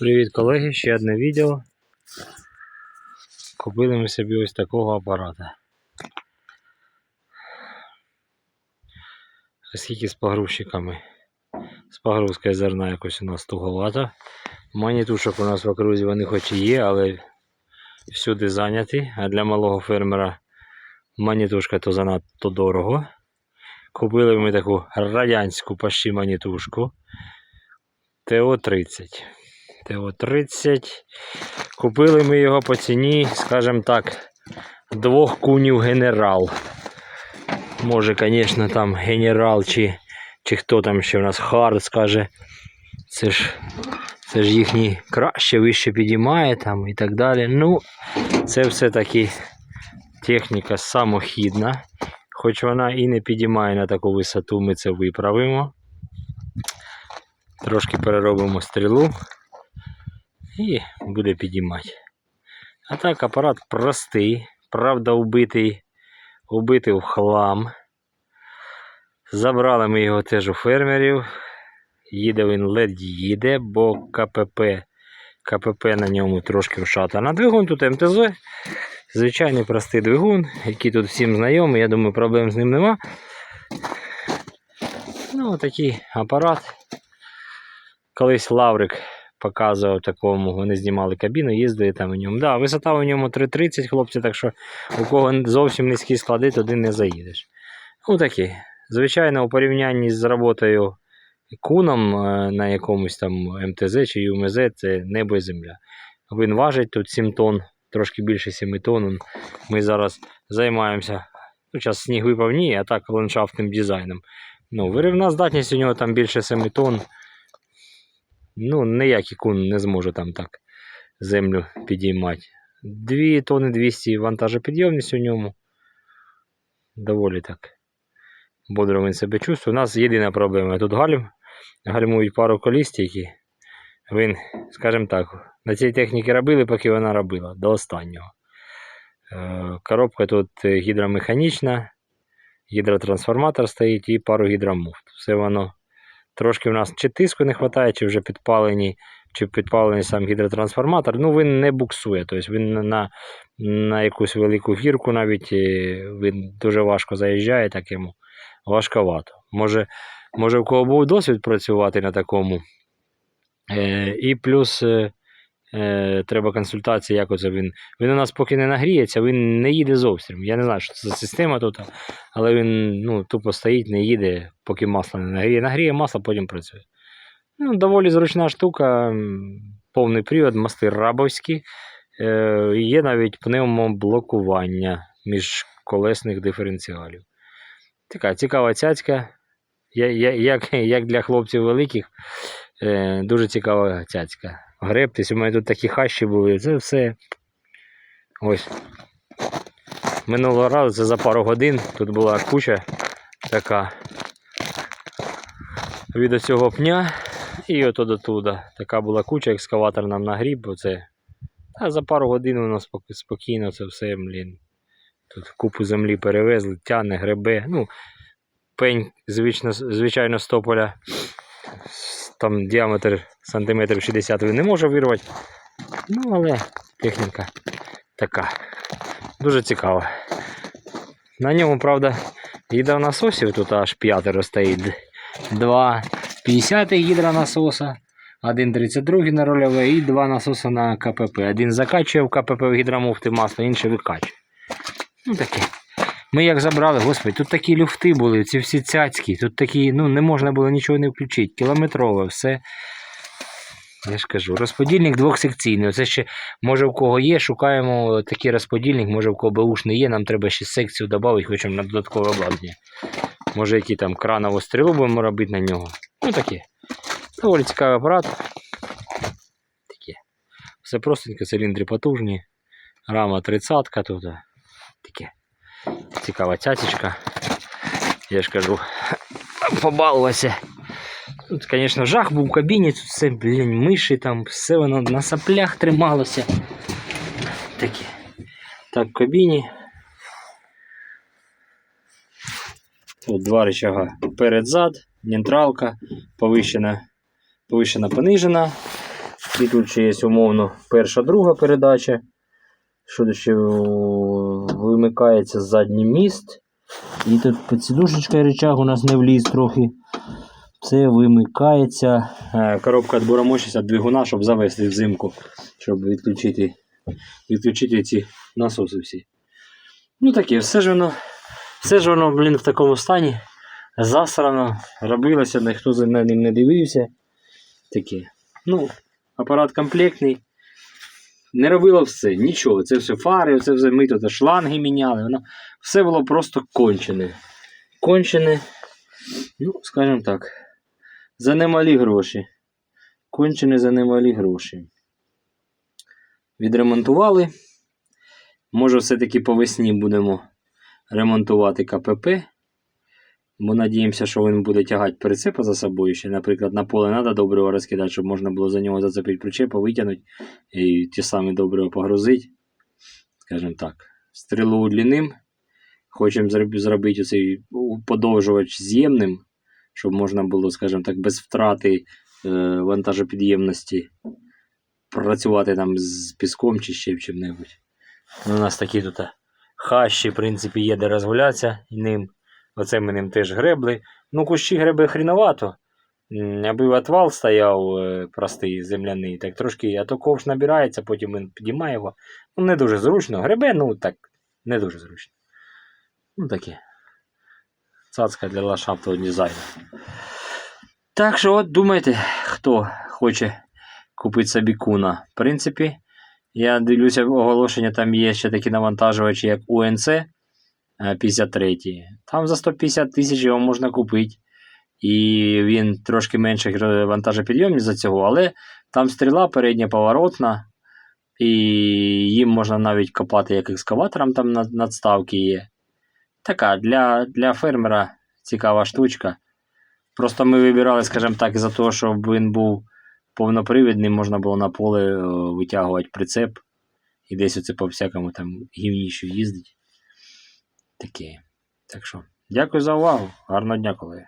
Привіт, колеги! Ще одне відео. Купили ми собі ось такого апарата. Оскільки з погрузчиками. З погрузкою зерна якось у нас туговато. Манітушок у нас в окрузі вони хоч і є, але всюди зайняті. А для малого фермера манітушка то занадто дорого. Купили ми таку радянську пащі манітушку. ТО-30. ТО-30. Купили ми його по ціні, скажімо так, двох кунів генерал. Може, звісно, там генерал чи, чи хто там ще в нас Хард скаже. Це ж, це ж їхні краще, вище підіймає там і так далі. Ну, це все-таки техніка самохідна. Хоч вона і не підіймає на таку висоту, ми це виправимо. Трошки переробимо стрілу і буде підіймати. А так апарат простий, правда, убитий, убитий в хлам. Забрали ми його теж у фермерів. Їде він ледь їде, бо КПП, КПП на ньому трошки вшатана. Двигун тут МТЗ. Звичайний простий двигун, який тут всім знайомий. Я думаю, проблем з ним нема. Ну, такий апарат. Колись Лаврик показував такому, вони знімали кабіну, їздили там у ньому. Да, висота у ньому 3,30, хлопці, так що у кого зовсім низькі склади, туди не заїдеш. Ну такі. Звичайно, у порівнянні з роботою куном е, на якомусь там МТЗ чи ЮМЗ це небо і земля. Він важить тут 7 тонн, трошки більше 7 тонн. Ми зараз займаємося. Ну, зараз сніг випав ні, а так ландшафтним дизайном. Ну, виривна здатність у нього там більше 7 тонн. Ну, ніякий кун не зможе там так землю підіймати. 2 тонни 200 вантажопідйомність у ньому. Доволі так. Бодро він себе чувствує. У нас єдина проблема. Тут гальм. Гальмують пару коліс які. Він, скажімо так, на цій техніці робили, поки вона робила, до останнього. Е, Коробка тут гідромеханічна, гідротрансформатор стоїть і пару гідромуфт. Все воно Трошки в нас чи тиску не вистачає, чи вже підпалені, чи підпалений сам гідротрансформатор. Ну, він не буксує. Тобто він на на якусь велику гірку навіть він дуже важко заїжджає, так йому важковато. Може, може в кого був досвід працювати на такому. Е, І плюс е, е, треба консультація, як оце він. Він у нас поки не нагріється, він не їде зовсім. Я не знаю, що це за система тут, але він ну, тупо стоїть, не їде, поки масло не нагріє. Нагріє масло, потім працює. Ну, Доволі зручна штука, повний привод, мости рабовські. Е, є навіть пневмоблокування міжколесних диференціалів. Така цікава цяцька. Як, як для хлопців великих, е, дуже цікава цяцька. Гребтись, у мене тут такі хащі були, це все. Ось. Минулого разу це за пару годин. Тут була куча така від цього пня і до туди. Така була куча, екскаватор нам нагріб, оце. А за пару годин воно спок- спокійно це все, блін. Тут купу землі перевезли, тяне, гребе. Ну, пень, звично, звичайно, з тополя. Там діаметр сантиметрів 60 він не може вирвати. Ну, але техніка така. Дуже цікава. На ньому, правда, гідронасосів тут аж п'ятеро стоїть. Два 50 гідронасоса, один 32 на рольове і два насоси на КПП. Один закачує в КПП в гідромуфти масло, інший викачує. Ну таке. Ми як забрали, господи, тут такі люфти були, ці всі цяцькі, тут такі, ну не можна було нічого не включити, кілометрове, все. Я ж кажу, розподільник двохсекційний. Оце ще, може, в кого є, шукаємо такий розподільник, може, в кого БУш не є, нам треба ще секцію додати, хочемо на додаткове обладнання. Може, які там кранову стрілу будемо робити на нього. Ну таке. Доволі цікавий апарат. Таке. Все простенько, циліндри потужні. Рама 30 тут. Таке. Цікава цяточка. Я ж кажу, побалувався. Тут, звісно, жах був в кабіні, тут все, блін, миші там, все воно на соплях трималося. Таке. Так, в кабіні. Тут два рычага перед-зад, нейтралка, повищена, повищена, понижена. І тут ще є умовно перша, друга передача. Що ще вимикається задній міст. І тут підсідушечка і речаг у нас не вліз трохи. Це вимикається. е, Коробка відбору мощності двигуна, щоб завести взимку, щоб відключити, відключити ці насоси всі. Ну таке, все ж воно, все ж воно, блін, в такому стані. Засрано, робилося, ніхто за ним не дивився. Таке. Ну, апарат комплектний. Не робило все, нічого. Це все фари, це все ми тут шланги міняли. Воно все було просто кончене. Кончене, ну, скажімо так, за немалі гроші. Кончене за немалі гроші. Відремонтували. Може, все-таки по весні будемо ремонтувати КПП. Бо надіємося, що він буде тягати прицепа за собою. Ще, наприклад, на поле треба добриво розкидати, щоб можна було за нього зацепити причепа, витягнути і ті самі добриво погрузити. Скажімо так, стрілу удліним. Хочемо зробити цей подовжувач з'ємним, щоб можна було, скажімо так, без втрати е, вантажопідємності працювати там з піском чи ще чим-небудь. Ну, У нас такі тут хащі, в принципі, є де розгулятися ним. Оце ми ним теж гребли. Ну, кущі греби хріновато. Аби отвал стояв е, простий земляний, так трошки, а то ковш набирається, потім він підіймає його. Ну, не дуже зручно. Гребе, ну так, не дуже зручно. Ну таке. Цацка для ландшафтового дизайну. Так що, от думайте, хто хоче купити собі куна. В принципі, я дивлюся оголошення, там є ще такі навантажувачі, як УНЦ 53. Там за 150 тисяч його можна купити. І він трошки менше вантажопідйомність за цього, але там стріла передня поворотна, і їм можна навіть копати як екскаватором, там надставки є. Така для, для фермера цікава штучка. Просто ми вибирали, скажімо так, із-за того, щоб він був повнопривідним, можна було на поле е, витягувати прицеп і десь оце по всякому там гівнішу їздить. Таке. Так що, дякую за увагу. Гарного дня, колеги.